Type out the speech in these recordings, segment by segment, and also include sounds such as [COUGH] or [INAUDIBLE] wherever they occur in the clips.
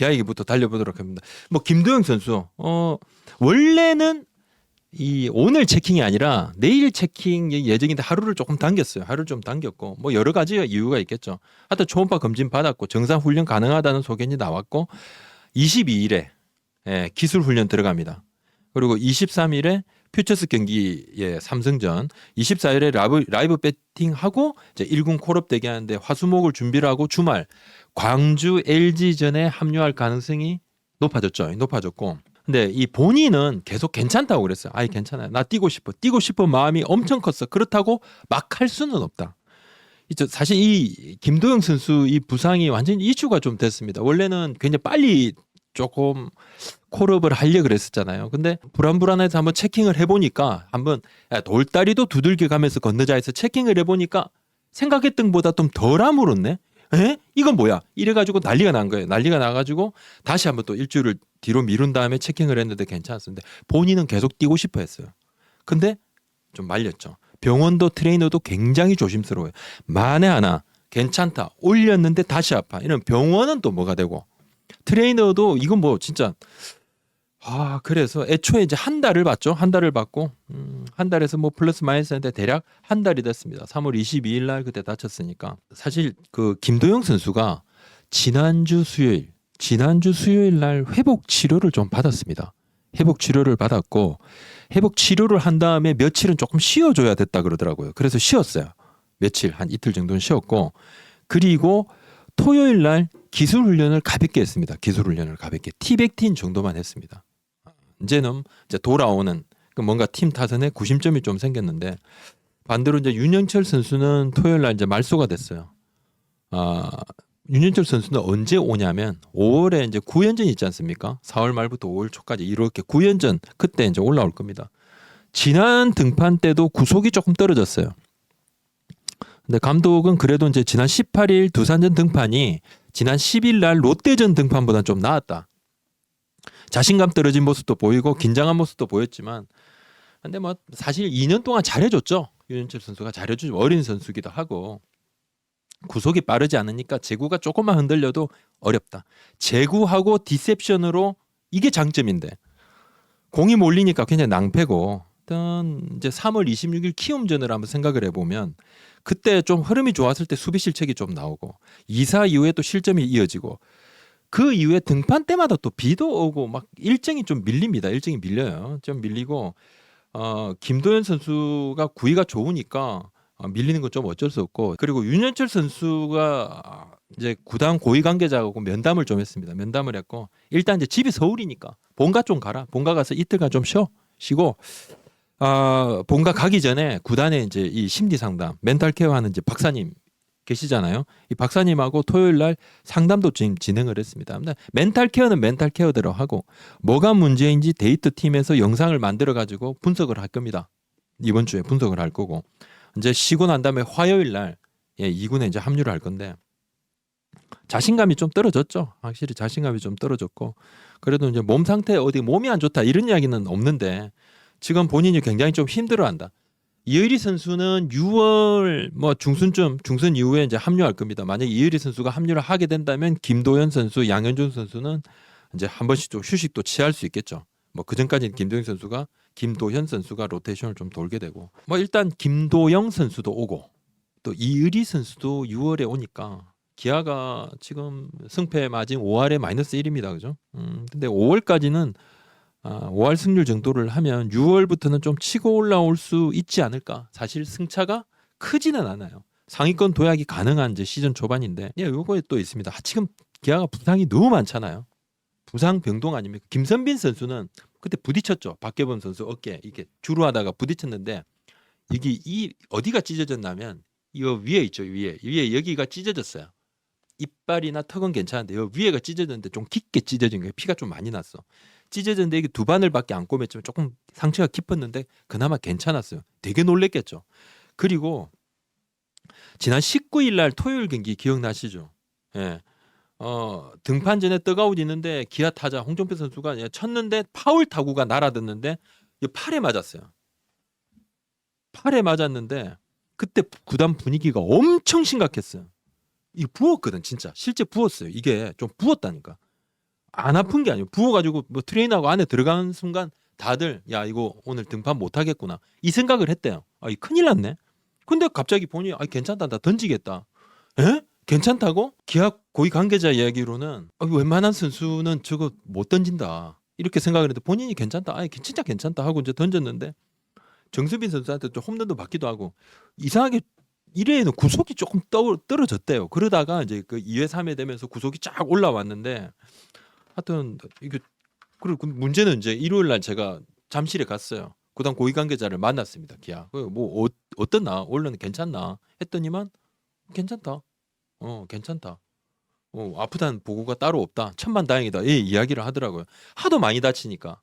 기아 얘기부터 달려보도록 합니다. 뭐 김도영 선수 어 원래는 이 오늘 체킹이 아니라 내일 체킹 예정인데 하루를 조금 당겼어요. 하루를 좀 당겼고 뭐 여러 가지 이유가 있겠죠. 하여튼 초음파 검진 받았고 정상 훈련 가능하다는 소견이 나왔고 22일에 예, 기술 훈련 들어갑니다. 그리고 23일에 퓨처스 경기에 삼성전, 24일에 라이브, 라이브 배팅하고 이제 1군 콜업 대기 하는데 화수목을 준비를 하고 주말 광주 LG전에 합류할 가능성이 높아졌죠. 높아졌고. 근데 이 본인은 계속 괜찮다고 그랬어요. 아이 괜찮아요. 나 뛰고 싶어. 뛰고 싶은 마음이 엄청 컸어. 그렇다고 막 할 수는 없다. 이저 사실 이 김도영 선수 이 부상이 완전히 이슈가 좀 됐습니다. 원래는 굉장히 빨리 조금 콜업을 하려 그랬었잖아요. 근데 불안불안해서 한번 체킹을 해보니까 한번 야, 돌다리도 두들겨 가면서 건너자 해서 체킹을 해보니까 생각했던 것보다 좀 덜 아물었네. 에? 이건 뭐야? 이래 가지고 난리가 난 거예요. 난리가 나 가지고 다시 한번 또 일주일을 뒤로 미룬 다음에 체킹을 했는데 괜찮았는데 본인은 계속 뛰고 싶어 했어요. 근데 좀 말렸죠. 병원도 트레이너도 굉장히 조심스러워요. 만에 하나 괜찮다 올렸는데 다시 아파. 이런 병원은 또 뭐가 되고 트레이너도 이건 뭐 진짜 아 그래서 애초에 이제 한 달을 받죠. 한 달을 받고 음, 한 달에서 뭐 플러스 마이너스인데 대략 한 달이 됐습니다. 3월 22일 날 그때 다쳤으니까 사실 그 김도영 선수가 지난주 수요일 지난주 수요일 날 회복 치료를 좀 받았습니다. 회복 치료를 받았고 회복 치료를 한 다음에 며칠은 조금 쉬어 줘야 됐다 그러더라고요. 그래서 쉬었어요. 며칠 한 이틀 정도는 쉬었고 그리고 토요일 날 기술 훈련을 가볍게 했습니다. 기술 훈련을 가볍게 티백틴 정도만 했습니다. 이제는 이제 돌아오는 그 뭔가 팀 타선에 구심점이 좀 생겼는데 반대로 이제 윤영철 선수는 토요일 날 이제 말소가 됐어요. 아 윤영철 선수는 언제 오냐면 5월에 이제 구연전 있지 않습니까? 4월 말부터 5월 초까지 이렇게 구연전 그때 이제 올라올 겁니다. 지난 등판 때도 구속이 조금 떨어졌어요. 근데 감독은 그래도 이제 지난 18일 두산전 등판이 지난 10일 날 롯데전 등판보다 좀 나았다. 자신감 떨어진 모습도 보이고 긴장한 모습도 보였지만 근데 뭐 사실 2년 동안 잘해줬죠. 윤현철 선수가 잘해주죠. 어린 선수기도 하고 구속이 빠르지 않으니까 제구가 조금만 흔들려도 어렵다. 제구하고 디셉션으로 이게 장점인데 공이 몰리니까 굉장히 낭패고 일단 이제 3월 26일 키움전을 한번 생각을 해보면 그때 좀 흐름이 좋았을 때 수비 실책이 좀 나오고 2사 이후에 또 실점이 이어지고 그 이후에 등판 때마다 또 비도 오고 막 일정이 좀 밀립니다. 일정이 밀려요. 좀 밀리고 어 김도현 선수가 구위가 좋으니까 어, 밀리는 건 좀 어쩔 수 없고 그리고 윤현철 선수가 이제 구단 고위 관계자하고 면담을 좀 했습니다. 면담을 했고 일단 이제 집이 서울이니까 본가 좀 가라. 본가 가서 이틀간 좀 쉬어. 쉬고 아 본가 가기 전에 구단에 이제 이 심리 상담, 멘탈 케어 하는 이제 박사님 계시잖아요. 이 박사님하고 토요일 날 상담도 지금 진행을 했습니다. 멘탈 케어는 멘탈 케어대로 하고 뭐가 문제인지 데이터 팀에서 영상을 만들어 가지고 분석을 할 겁니다. 이번 주에 분석을 할 거고 이제 쉬고 난 다음에 화요일 날 예, 2군에 이제 합류를 할 건데 자신감이 좀 떨어졌죠. 확실히 자신감이 좀 떨어졌고 그래도 이제 몸 상태 어디 몸이 안 좋다 이런 이야기는 없는데 지금 본인이 굉장히 좀 힘들어한다. 이의리 선수는 6월 뭐 중순쯤 중순 이후에 이제 합류할 겁니다. 만약 이의리 선수가 합류를 하게 된다면 김도현 선수, 양현종 선수는 이제 한 번씩 좀 휴식도 취할 수 있겠죠. 뭐 그 전까지는 김도영 선수가 김도현 선수가 로테이션을 좀 돌게 되고 뭐 일단 김도영 선수도 오고 또 이의리 선수도 6월에 오니까 기아가 지금 승패 마진 5할에 마이너스 1입니다. 그죠? 음, 근데 5월까지는 아, 5할 승률 정도를 하면 6월부터는 좀 치고 올라올 수 있지 않을까? 사실 승차가 크지는 않아요. 상위권 도약이 가능한 이제 시즌 초반인데, 예, 요거에 또 있습니다. 아, 지금 기아가 부상이 너무 많잖아요. 부상 병동 아닙니까? 김선빈 선수는 그때 부딪혔죠. 박계범 선수 어깨 이렇게 주로 하다가 부딪혔는데 이게 이 어디가 찢어졌냐면 이 위에 있죠 위에 위에 여기가 찢어졌어요. 이빨이나 턱은 괜찮은데 요 위에가 찢어졌는데 좀 깊게 찢어진 거예요. 피가 좀 많이 났어. 찢어졌는데 이게 두 바늘밖에 안 꿰맸지만 조금 상처가 깊었는데 그나마 괜찮았어요. 되게 놀랬겠죠. 그리고 지난 19일 날 토요일 경기 기억나시죠? 예. 어, 등판 전에 떡아웃 있는데 기아 타자 홍정표 선수가 그냥 쳤는데 파울 타구가 날아듣는데 이 팔에 맞았어요. 팔에 맞았는데 그때 구단 분위기가 엄청 심각했어요. 이 부었거든 진짜 실제 부었어요. 이게 좀 부었다니까. 안 아픈 게 아니고 부어가지고 뭐 트레이너하고 안에 들어가는 순간 다들 야 이거 오늘 등판 못 하겠구나 이 생각을 했대요. 아 이 큰일 났네. 근데 갑자기 보니 아 괜찮다 나 던지겠다. 에? 괜찮다고? 기합 고위 관계자 이야기로는 아, 웬만한 선수는 저거 못 던진다 이렇게 생각을 했는데 본인이 괜찮다. 아 진짜 괜찮다 하고 이제 던졌는데 정수빈 선수한테 좀 홈런도 받기도 하고 이상하게 1회에는 구속이 조금 떠, 떨어졌대요. 그러다가 이제 그 2회, 3회 되면서 구속이 쫙 올라왔는데 하여튼 이게 그리고 그 문제는 이제 일요일 날 제가 잠실에 갔어요. 그다음 고위 관계자를 만났습니다. 기아. 그 뭐 어, 어떻나? 원래는 괜찮나? 했더니만 괜찮다. 어, 괜찮다. 어, 아프다는 보고가 따로 없다. 천만 다행이다. 예, 이야기를 하더라고요. 하도 많이 다치니까.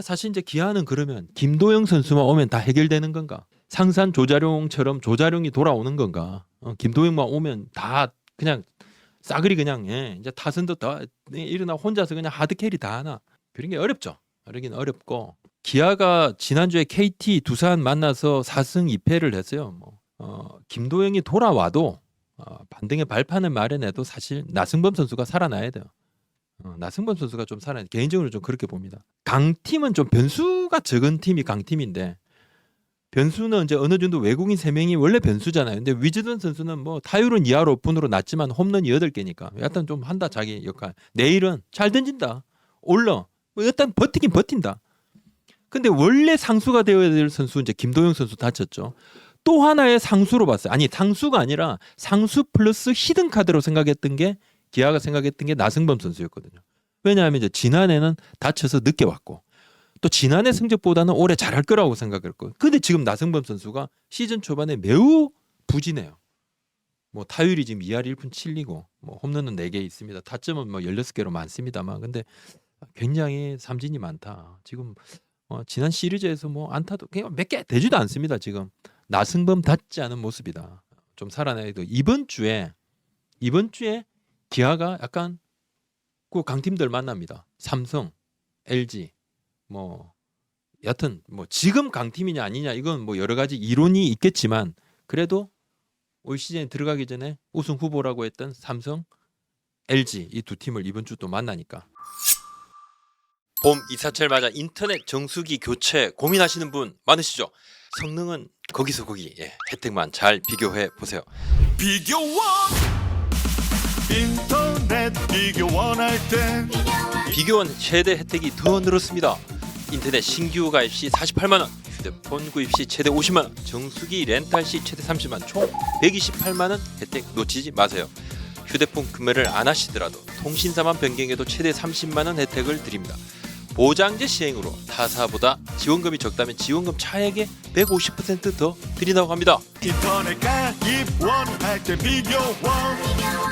사실 이제 기아는 그러면 김도영 선수만 오면 다 해결되는 건가? 상산 조자룡처럼 조자룡이 돌아오는 건가? 어, 김도영만 오면 다 그냥 싸그리 그냥 예, 이제 타선도 다 예, 일어나 혼자서 그냥 하드 캐리 다 하나? 그런 게 어렵죠. 어렵긴 어렵고 기아가 지난주에 KT 두산 만나서 4승 2패를 했어요. 뭐 어, 김도영이 돌아와도 어, 반등의 발판을 마련해도 사실 나승범 선수가 살아나야 돼요. 어, 나승범 선수가 좀 살아 개인적으로 좀 그렇게 봅니다. 강팀은 좀 변수가 적은 팀이 강팀인데 변수는 이제 어느 정도 외국인 세 명이 원래 변수잖아요. 근데 위즈던 선수는 뭐 타율은 2할 오픈으로 낮지만 홈런이 8개니까 일단 좀 한다 자기 역할. 내일은 잘 던진다. 올러. 뭐 일단 버티긴 버틴다. 근데 원래 상수가 되어야 될 선수 이제 김도영 선수 다쳤죠. 또 하나의 상수로 봤어요. 아니 상수가 아니라 상수 플러스 히든 카드로 생각했던 게 기아가 생각했던 게 나승범 선수였거든요. 왜냐하면 이제 지난해는 다쳐서 늦게 왔고 또 지난해 성적보다는 올해 잘할 거라고 생각했고 근데 지금 나승범 선수가 시즌 초반에 매우 부진해요. 뭐 타율이 지금 2할 1푼 7리고 뭐 홈런은 4개 있습니다. 타점은 뭐 16개로 많습니다만 근데 굉장히 삼진이 많다. 지금 어, 지난 시리즈에서 뭐 안타도 그냥 몇 개 되지도 않습니다. 지금 나승범 닿지 않은 모습이다. 좀 돼. 이번 주에 이번 주에 기아가 약간 그 강팀들 만납니다. 삼성, LG 뭐 여튼 뭐 지금 강팀이냐 아니냐 이건 뭐 여러 가지 이론이 있겠지만 그래도 올 시즌에 들어가기 전에 우승 후보라고 했던 삼성, LG 이 두 팀을 이번 주 또 만나니까 봄 이사철 맞아 인터넷 정수기 교체 고민하시는 분 많으시죠? 성능은 거기서 거기 예, 혜택만 잘 비교해 보세요. 비교원 인터넷 비교원 할때 비교원 최대 혜택이 더 늘었습니다. 인터넷 신규 가입 시 48만 원, 휴대폰 구입 시 최대 50만 원, 정수기 렌탈 시 최대 30만 원, 총 128만 원 혜택 놓치지 마세요. 휴대폰 구매를 안 하시더라도 통신사만 변경해도 최대 30만 원 혜택을 드립니다. 보장제 시행으로 타사보다 지원금이 적다면 지원금 차액의 150%더 드린다고 합니다. 인터넷 가입 원할 때 비교원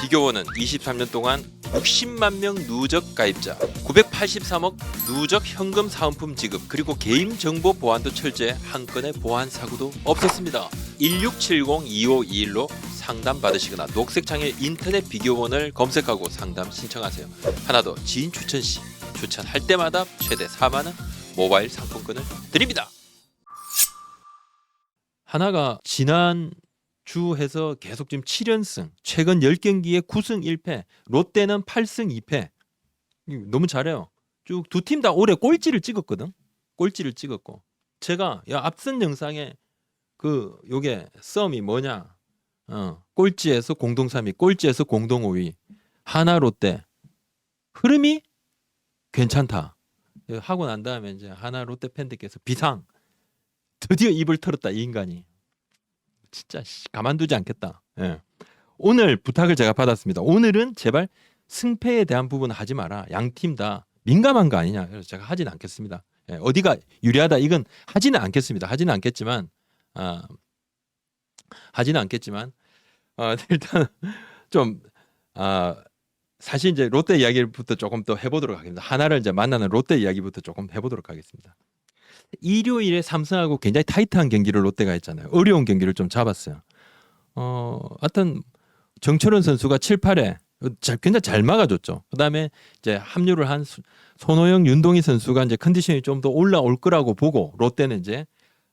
비교원은 23년 동안 60만 명 누적 가입자, 983억 누적 현금 사은품 지급, 그리고 개인 정보 보안도 철저해 한 건의 보안 사고도 없었습니다. 1670-2521로 상담 받으시거나 녹색창에 인터넷 비교원을 검색하고 상담 신청하세요. 하나 더 지인 추천 시 추천할 때마다 최대 4만 원 모바일 상품권을 드립니다. 하나가 지난 주 해서 계속 지금 7연승, 최근 10경기에 9승 1패, 롯데는 8승 2패. 이거 너무 잘해요. 쭉 두 팀 다 올해 꼴찌를 찍었거든. 꼴찌를 찍었고. 제가 야 앞선 영상에 그 요게 썸이 뭐냐? 어, 꼴찌에서 공동 3위, 꼴찌에서 공동 5위. 하나 롯데. 흐름이 괜찮다. 하고 난 다음에 이제 하나 롯데 팬들께서 비상. 드디어 입을 털었다 이 인간이. 진짜 씨, 가만두지 않겠다. 예. 오늘 부탁을 제가 받았습니다. 오늘은 제발 승패에 대한 부분 하지 마라. 양 팀 다 민감한 거 아니냐. 그래서 제가 하진 않겠습니다. 예, 어디가 유리하다 이건 하지는 않겠습니다. 하지는 않겠지만 아, 하지는 않겠지만 어, [LAUGHS] 일단 좀 아, 사실 이제 롯데 이야기부터 조금 더 해보도록 하겠습니다. 하나를 이제 만나는 롯데 이야기부터 조금 해보도록 하겠습니다. 일요일에 삼성하고 굉장히 타이트한 경기를 롯데가 했잖아요. 어려운 경기를 좀 잡았어요. 어, 하여튼 정철원 선수가 7, 8회 잘, 굉장히 잘 막아줬죠. 그다음에 이제 합류를 한 수- 손호영, 윤동희 선수가 이제 컨디션이 좀 더 올라올 거라고 보고 롯데는 이제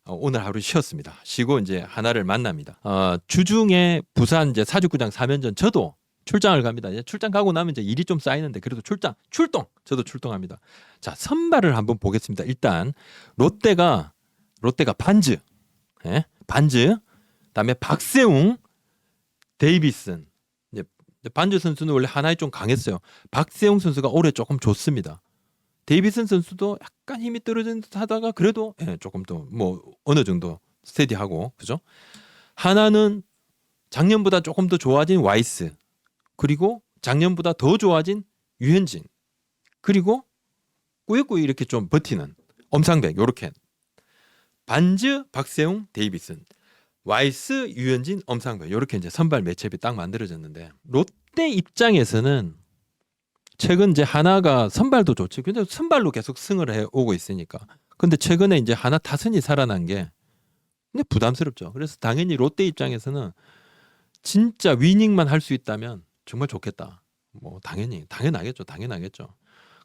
어, 오늘 하루 쉬었습니다. 쉬고 이제 하나를 만납니다. 어, 주중에 부산 이제 사직구장 3연전 저도 출장을 갑니다. 이제 출장 가고 나면 이제 일이 좀 쌓이는데 그래도 출장, 출동. 저도 출동합니다. 자, 선발을 한번 보겠습니다. 일단 롯데가 롯데가 반즈, 예? 반즈. 그다음에 박세웅, 데이비슨. 이제 반즈 선수는 원래 하나에 좀 강했어요. 박세웅 선수가 올해 조금 좋습니다. 데이비슨 선수도 약간 힘이 떨어진 듯 하다가 그래도 예, 조금 더 뭐 어느 정도 스테디하고 그죠? 하나는 작년보다 조금 더 좋아진 와이스 그리고 작년보다 더 좋아진 유현진. 그리고 꾸역꾸역 이렇게 좀 버티는 엄상백 요렇게. 반즈 박세웅 데이비슨 와이스 유현진 엄상백 요렇게 이제 선발 매첩이 딱 만들어졌는데 롯데 입장에서는 최근 이제 하나가 선발도 좋지. 근데 선발로 계속 승을 해 오고 있으니까. 근데 최근에 이제 하나 타선이 살아난 게 근데 부담스럽죠. 그래서 당연히 롯데 입장에서는 진짜 위닝만 할 수 있다면 정말 좋겠다. 뭐 당연히 당연하겠죠. 당연하겠죠.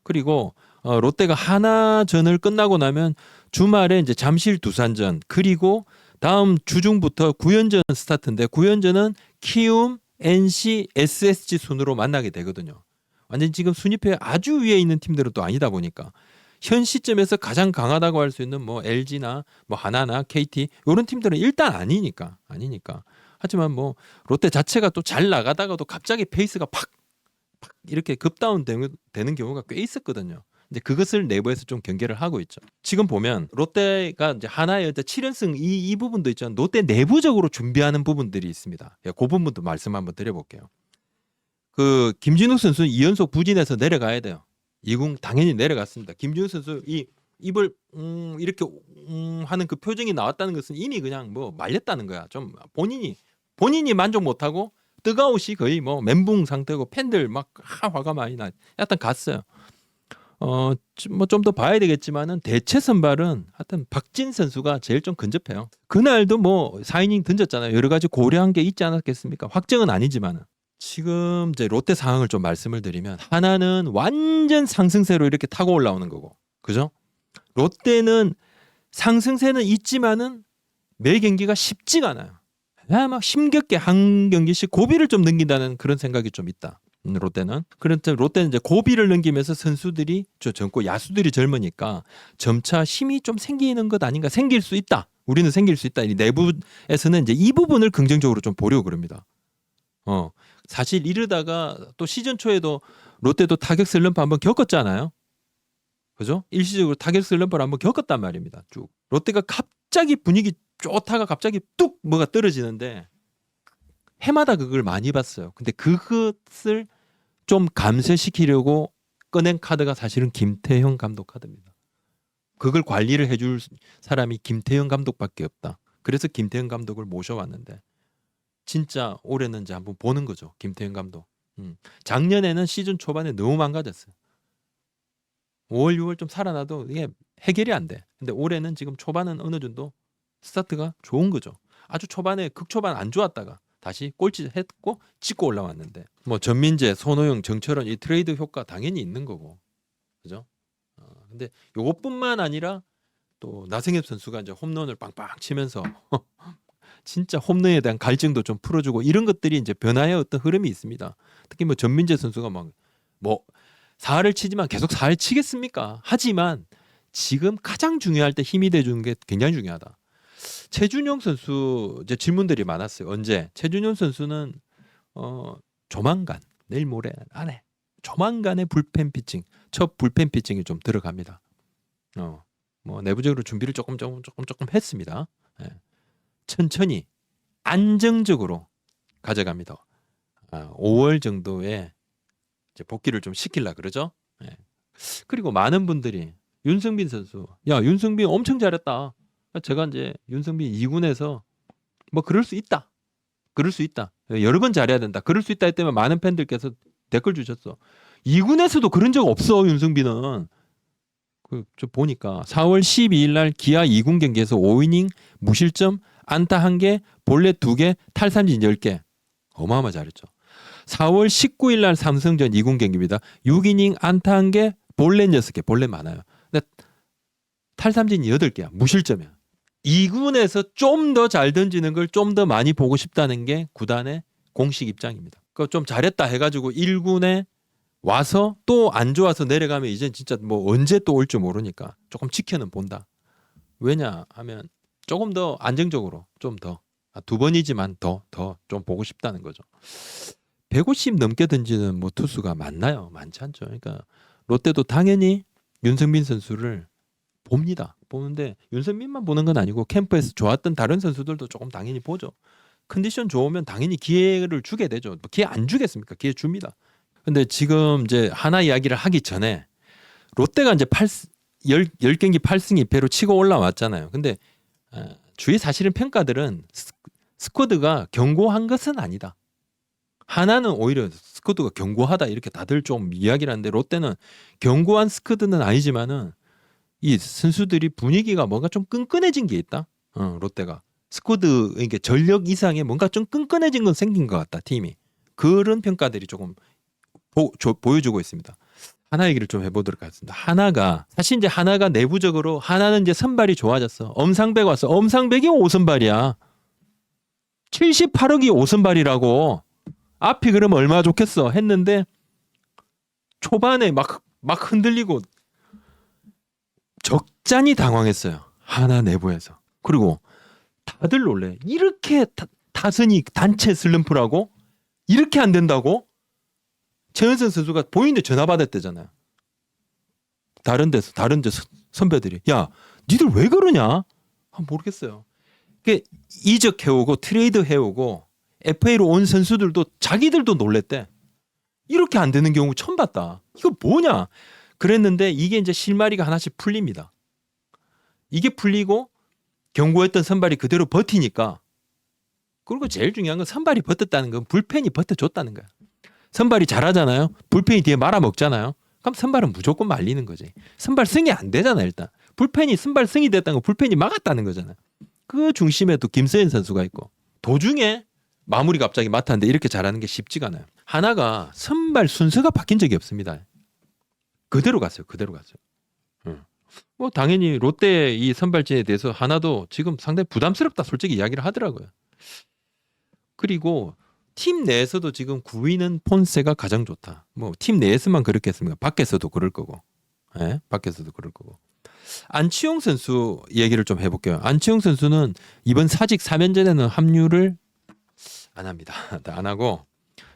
그리고 어, 롯데가 하나전을 끝나고 나면 주말에 이제 잠실 두산전 그리고 다음 주중부터 9연전 스타트인데 9연전은 키움, NC, SSG 순으로 만나게 되거든요. 완전 지금 순위표에 아주 위에 있는 팀들은 또 아니다 보니까 현 시점에서 가장 강하다고 할 수 있는 뭐 LG나 뭐 하나나 KT 이런 팀들은 일단 아니니까 아니니까 하지만 뭐 롯데 자체가 또 잘 나가다가도 갑자기 페이스가 팍, 팍 이렇게 급다운 되는, 경우가 꽤 있었거든요. 이제 그것을 내부에서 좀 경계를 하고 있죠. 지금 보면 롯데가 이제 하나의 이제 7연승 이, 이 부분도 있지만 롯데 내부적으로 준비하는 부분들이 있습니다. 예, 그 부분도 말씀 한번 드려볼게요. 그 김진욱 선수 는 2연속 부진해서 내려가야 돼요. 이궁 당연히 내려갔습니다. 김진욱 선수 이 입을 음 이렇게 음 하는 그 표정이 나왔다는 것은 이미 그냥 뭐 말렸다는 거야. 좀 본인이 본인이 만족 못 하고 뜨거웃이 거의 뭐 멘붕 상태고 팬들 막 하, 화가 많이 나. 약간 갔어요. 어, 뭐 좀 더 봐야 되겠지만은 대체 선발은 하여튼 박진 선수가 제일 좀 근접해요. 그날도 뭐 4이닝 던졌잖아요. 여러 가지 고려한 게 있지 않았겠습니까? 확정은 아니지만은. 지금 이제 롯데 상황을 좀 말씀을 드리면 하나는 완전 상승세로 이렇게 타고 올라오는 거고. 그죠? 롯데는 상승세는 있지만은 매 경기가 쉽지가 않아요. 야, 막 힘겹게 한 경기씩 고비를 좀 넘긴다는 그런 생각이 좀 있다. 음, 롯데는 그런데 롯데는 이제 고비를 넘기면서 선수들이 저 젊고 야수들이 젊으니까 점차 힘이 좀 생기는 것 아닌가 생길 수 있다. 우리는 생길 수 있다. 이 내부에서는 이제 이 부분을 긍정적으로 좀 보려고 그럽니다. 어 사실 이러다가 또 시즌 초에도 롯데도 타격 슬럼프 한번 겪었잖아요. 그죠? 일시적으로 타격 슬럼프를 한번 겪었단 말입니다. 쭉 롯데가 갑자기 분위기 좋다가 갑자기 뚝 뭐가 떨어지는데 해마다 그걸 많이 봤어요. 근데 그것을 좀 감쇄시키려고 꺼낸 카드가 사실은 김태형 감독 카드입니다. 그걸 관리를 해줄 사람이 김태형 감독밖에 없다. 그래서 김태형 감독을 모셔왔는데 진짜 이제 한번 보는 거죠. 김태형 감독. 음. 작년에는 시즌 초반에 너무 망가졌어요. 5월, 6월 좀 살아나도 이게 해결이 안 돼. 근데 올해는 지금 초반은 어느 정도 스타트가 좋은 거죠. 아주 초반에 극초반 안 좋았다가 다시 꼴찌 했고 찍고 올라왔는데 뭐 전민재, 손호영, 정철원 이 트레이드 효과 당연히 있는 거고 그죠? 어, 근데 요것뿐만 아니라 또 나승엽 선수가 이제 홈런을 빵빵 치면서 [LAUGHS] 진짜 홈런에 대한 갈증도 좀 풀어주고 이런 것들이 이제 변화의 어떤 흐름이 있습니다. 특히 뭐 전민재 선수가 막뭐 사활을 치지만 계속 사활 치겠습니까? 하지만 지금 가장 중요할 때 힘이 돼주는 게 굉장히 중요하다. 최준용 선수 이제 질문들이 많았어요. 언제? 최준용 선수는 어 조만간 내일 모레 안에 조만간에 불펜 피칭 첫 불펜 피칭이 좀 들어갑니다. 어 뭐 내부적으로 준비를 조금 조금 조금 조금 했습니다. 예. 천천히 안정적으로 가져갑니다. 아, 5월 정도에 이제 복귀를 좀 시킬라 그러죠. 예. 그리고 많은 분들이 윤승빈 선수, 야 윤승빈 엄청 잘했다. 제가 이제 윤성빈 2군에서 뭐 그럴 수 있다. 그럴 수 있다. 여러 번 잘해야 된다. 그럴 수 있다 했더니 많은 팬들께서 댓글 주셨어. 2군에서도 그런 적 없어 윤성빈은. 그저 보니까 4월 12일 날 기아 2군 경기에서 5이닝 무실점 안타 1개, 볼넷 2개, 탈삼진 10개. 어마어마 잘했죠. 4월 19일 날 삼성전 2군 경기입니다. 6이닝 안타 1개, 볼넷 6개. 볼넷 많아요. 근데 탈삼진 8개야. 무실점이야. 2군에서 좀 더 잘 던지는 걸 좀 더 많이 보고 싶다는 게 구단의 공식 입장입니다. 그좀 잘했다 해가지고 1군에 와서 또 안 좋아서 내려가면 이제 진짜 뭐 언제 또 올지 모르니까 조금 지켜는 본다. 왜냐 하면 조금 더 안정적으로 좀 더 두 번이지만 더 더 좀 보고 싶다는 거죠. 150 넘게 던지는 뭐 투수가 많나요? 많지 않죠. 그러니까 롯데도 당연히 윤성민 선수를 봅니다. 보는데 윤성민만 보는 건 아니고 캠프에서 좋았던 다른 선수들도 조금 당연히 보죠. 컨디션 좋으면 당연히 기회를 주게 되죠. 뭐 기회 안 주겠습니까? 기회 줍니다. 근데 지금 이제 하나 이야기를 하기 전에 롯데가 이제 8 10, 10경기 8승 2패로 치고 올라왔잖아요. 근데 어, 주위 사실은 평가들은 스- 스쿼드가 견고한 것은 아니다. 하나는 오히려 스쿼드가 견고하다 이렇게 다들 좀 이야기를 하는데 롯데는 견고한 스쿼드는 아니지만은 이 선수들이 분위기가 뭔가 좀 끈끈해진 게 있다. 어, 롯데가 스쿼드 이게 전력 이상의 뭔가 좀 끈끈해진 건 생긴 것 같다 팀이 그런 평가들이 조금 보, 여주고 있습니다. 하나 얘기를 좀 해보도록 하겠습니다. 하나가 사실 이제 하나가 내부적으로 하나는 이제 선발이 좋아졌어. 엄상백 왔어. 엄상백이 오선발이야. 78억이 오선발이라고. 앞이 그러면 얼마나 좋겠어 했는데 초반에 막 막 흔들리고 적잖이 당황했어요. 하나 내부에서. 그리고 다들 놀래. 이렇게 타, 타선이 단체 슬럼프라고? 이렇게 안 된다고? 최은선 선수가 보이는데 전화 받았대잖아요. 다른 데서 다른 데 선- 선배들이 야 니들 왜 그러냐? 아, 모르겠어요. 그 이적 해오고 트레이드 해오고 FA로 온 선수들도 자기들도 놀랬대. 이렇게 안 되는 경우 처음 봤다. 이거 뭐냐? 그랬는데 이게 이제 실마리가 하나씩 풀립니다. 이게 풀리고 경고했던 선발이 그대로 버티니까 그리고 제일 중요한 건 선발이 버텼다는 건 불펜이 버텨줬다는 거야. 선발이 잘하잖아요. 불펜이 뒤에 말아 먹잖아요. 그럼 선발은 무조건 말리는 거지. 선발 승이 안 되잖아 일단. 불펜이 선발 승이 됐다는 건 불펜이 막았다는 거잖아. 그 중심에 또 김서현 선수가 있고 도중에 마무리 갑자기 맡았는데 이렇게 잘하는 게 쉽지가 않아요. 하나가 선발 순서가 바뀐 적이 없습니다. 그대로 갔어요. 그대로 갔어요. 응. 뭐 당연히 롯데 이 선발진에 대해서 하나도 지금 상당히 부담스럽다 솔직히 이야기를 하더라고요. 그리고 팀 내에서도 지금 9위는 폰세가 가장 좋다. 뭐 팀 내에서만 그렇겠습니까? 밖에서도 그럴 거고. 예? 밖에서도 그럴 거고. 안치홍 선수 얘기를 좀 해볼게요. 안치홍 선수는 이번 사직 3연전에는 합류를 안 합니다. [LAUGHS] 안 하고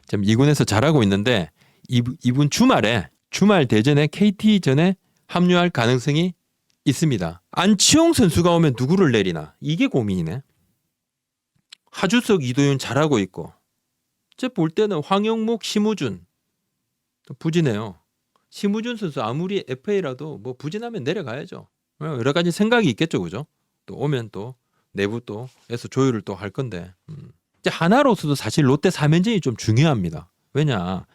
지금 2군에서 잘하고 있는데 이분 주말에 주말 대전에 KT전에 합류할 가능성이 있습니다. 안치홍 선수가 오면 누구를 내리나 이게 고민이네. 하주석 이도윤 잘하고 있고 제 볼 때는 황영목 심우준 부진해요. 심우준 선수 아무리 FA라도 뭐 부진하면 내려가야죠. 어, 여러 가지 생각이 있겠죠, 그죠? 또 오면 또 내부 또에서 조율을 또 할 건데 음. 이제 하나로서도 사실 롯데 3연전이 좀 중요합니다. 왜냐?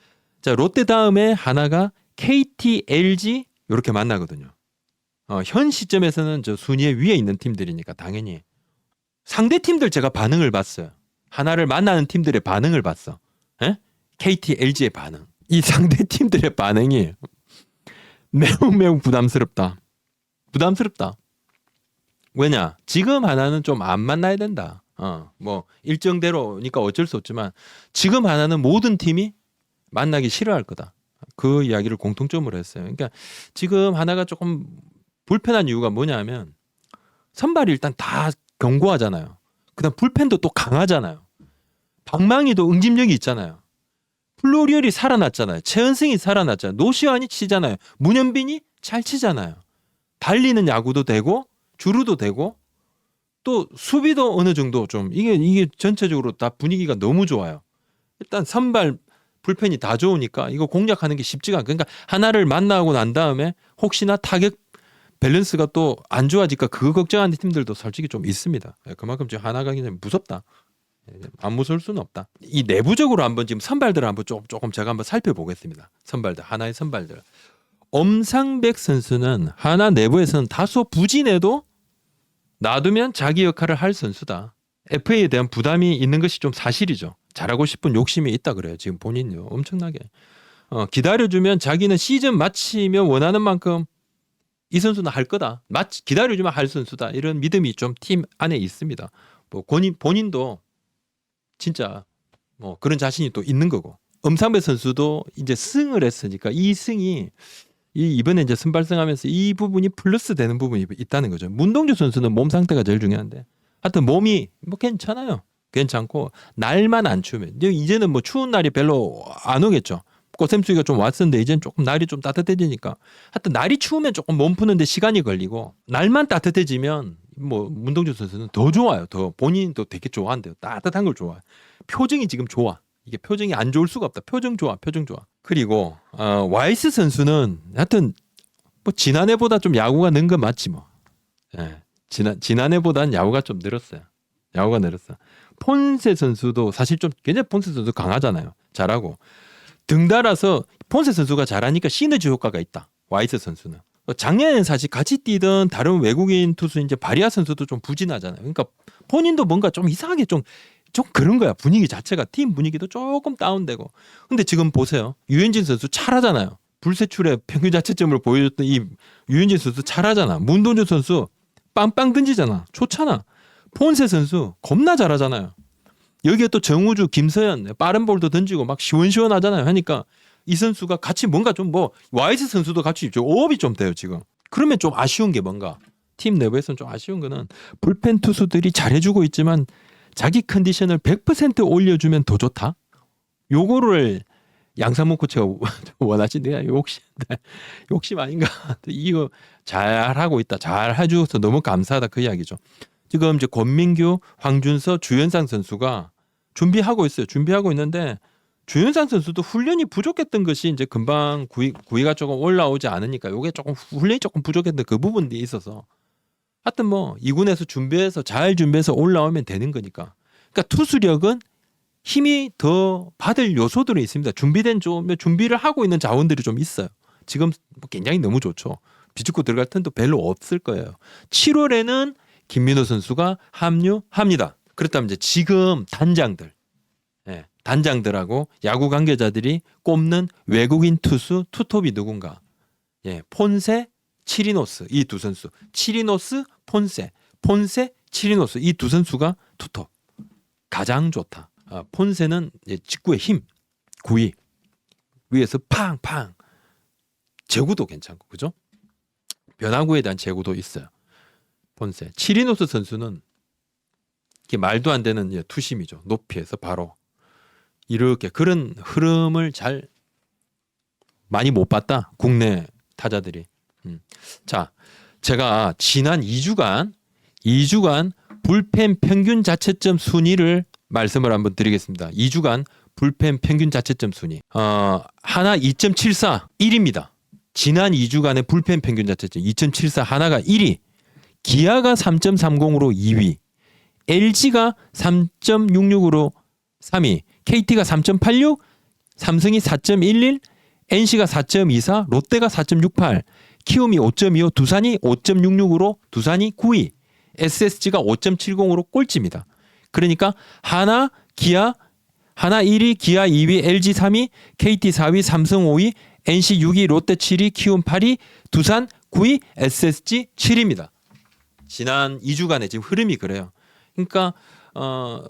자 롯데 다음에 하나가 KT, LG 이렇게 만나거든요. 어, 현 시점에서는 저 순위에 위에 있는 팀들이니까 당연히 상대 팀들 제가 반응을 봤어요. 하나를 만나는 팀들의 반응을 봤어. 에? KT, LG의 반응. 이 상대 팀들의 반응이 매우 매우 부담스럽다. 부담스럽다. 왜냐? 지금 하나는 좀 안 만나야 된다. 어, 뭐 일정대로니까 어쩔 수 없지만 지금 하나는 모든 팀이 만나기 싫어할 거다. 그 이야기를 공통점으로 했어요. 그러니까 지금 하나가 조금 불편한 이유가 뭐냐면 선발이 일단 다 견고하잖아요. 그다음 불펜도 또 강하잖아요. 방망이도 응집력이 있잖아요. 플로리얼이 살아났잖아요. 최은승이 살아났잖아요. 노시환이 치잖아요. 문현빈이 잘 치잖아요. 달리는 야구도 되고 주루도 되고 또 수비도 어느 정도 좀 이게 이게 전체적으로 다 분위기가 너무 좋아요. 일단 선발 불펜이 다 좋으니까 이거 공략하는 게 쉽지가 않. 그러니까 하나를 만나고 난 다음에 혹시나 타격 밸런스가 또 안 좋아질까 그거 걱정하는 팀들도 솔직히 좀 있습니다. 예, 그만큼 지금 하나가 굉장히 무섭다. 예, 안 무서울 수는 없다. 이 내부적으로 한번 지금 선발들을 한번 조금, 조금 제가 한번 살펴보겠습니다. 선발들 하나의 선발들. 엄상백 선수는 하나 내부에서는 다소 부진해도 놔두면 자기 역할을 할 선수다. FA에 대한 부담이 있는 것이 좀 사실이죠. 잘하고 싶은 욕심이 있다 그래요. 지금 본인요 엄청나게 어, 기다려주면 자기는 시즌 마치면 원하는 만큼 이 선수는 할 거다. 맞 기다려주면 할 선수다. 이런 믿음이 좀 팀 안에 있습니다. 뭐 본인 본인도 진짜 뭐 그런 자신이 또 있는 거고. 엄상배 선수도 이제 승을 했으니까 이 승이 이 이번에 이제 선발승하면서 이 부분이 플러스 되는 부분이 있다는 거죠. 문동주 선수는 몸 상태가 제일 중요한데 하여튼 몸이 뭐 괜찮아요. 괜찮고 날만 안 이제 이제는 뭐 추운 날이 별로 안 오겠죠. 꽃샘수기가 좀 왔었는데 이제는 조금 날이 좀 따뜻해지니까 하여튼 날이 추우면 조금 몸 푸는데 시간이 걸리고 날만 따뜻해지면 뭐 문동주 선수는 더 좋아요. 더 본인도 되게 좋아한대요. 따뜻한 걸 좋아해. 표정이 지금 좋아. 이게 표정이 안 좋을 수가 없다. 표정 좋아, 표정 좋아. 그리고 어, 와이스 선수는 하여튼 뭐 지난해보다 좀 야구가 는 건 맞지 뭐. 예, 지난 지난해보단 야구가 좀 늘었어요. 야구가 늘었어. 폰세 선수도 사실 좀 굉장히 폰세 선수 강하잖아요. 잘하고 등달아서 폰세 선수가 잘하니까 시너지 효과가 있다. 와이스 선수는. 어, 작년에는 사실 같이 뛰던 다른 외국인 투수 이제 바리아 선수도 좀 부진하잖아요. 그러니까 본인도 뭔가 좀 이상하게 좀 좀 그런 거야. 분위기 자체가. 팀 분위기도 조금 다운되고. 근데 지금 보세요. 유현진 선수 잘하잖아요. 불세출의 평균 자체점을 보여줬던 이 유현진 선수 잘하잖아. 문동주 선수 빵빵 던지잖아. 좋잖아. 폰세 선수 겁나 잘하잖아요. 여기에 또 정우주 김서현 빠른 볼도 던지고 막 시원시원하잖아요. 하니까 이 선수가 같이 뭔가 좀 뭐 와이스 선수도 같이 좀 호흡이 좀 돼요 지금. 그러면 좀 아쉬운 게 뭔가? 팀 내부에서는 좀 아쉬운 거는 불펜 투수들이 잘해주고 있지만 자기 컨디션을 100% 올려주면 더 좋다. 요거를 양상문 코치가 [LAUGHS] 원하신데 욕심 [LAUGHS] 욕심 아닌가? [LAUGHS] 이거 잘 하고 있다. 잘 해줘서 너무 감사하다 그 이야기죠. 지금 이제 권민규, 황준서, 주현상 선수가 준비하고 있어요. 준비하고 있는데 주현상 선수도 훈련이 부족했던 것이 이제 금방 구위, 구위가 조금 올라오지 않으니까 요게 조금 훈련이 조금 부족했던 그 부분이 있어서 하여튼 뭐 2군에서 준비해서 잘 준비해서 올라오면 되는 거니까. 그러니까 투수력은 힘이 더 받을 요소들이 있습니다. 준비된 좀 준비를 하고 있는 자원들이 좀 있어요. 지금 뭐 굉장히 너무 좋죠. 비집고 들어갈 틈도 별로 없을 거예요. 7월에는 김민호 선수가 합류합니다. 그렇다면 이제 지금 단장들, 예, 단장들하고 야구 관계자들이 꼽는 외국인 투수 투톱이 누군가? 예, 폰세, 치리노스 이 두 선수, 치리노스, 폰세, 폰세, 치리노스 이 두 선수가 투톱 가장 좋다. 아, 폰세는 직구의 힘, 구위 위에서 팡팡 제구도 괜찮고 그죠? 변화구에 대한 제구도 있어요. 폰세, 치리노스 선수는 말도 안 되는 이제 투심이죠. 높이에서 바로 이렇게 그런 흐름을 잘 많이 못 봤다. 국내 타자들이. 음. 자, 제가 지난 2주간 2주간 불펜 평균 자체점 순위를 말씀을 한번 드리겠습니다. 2주간 불펜 평균 자체점 순위. 어, 하나 2.74 1입니다. 지난 2주간의 불펜 평균 자체점 2.74 하나가 1위. 기아가 3.30으로 2위. LG가 3.66으로 3위. KT가 3.86, 삼성이 4.11, NC가 4.24, 롯데가 4.68, 키움이 5.25, 두산이 5.66으로 두산이 9위, SSG가 5.70으로 꼴찌입니다. 그러니까 하나, 기아, 하나 1위, 기아 2위, LG 3위, KT 4위, 삼성 5위, NC 6위, 롯데 7위, 키움 8위, 두산 9위, SSG 7위입니다. 지난 2주간의 지금 흐름이 그래요. 그러니까 어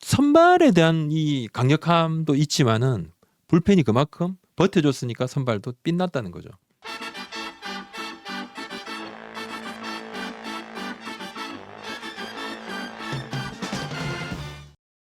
선발에 대한 이 강력함도 있지만은 불펜이 그만큼 버텨줬으니까 선발도 빛났다는 거죠.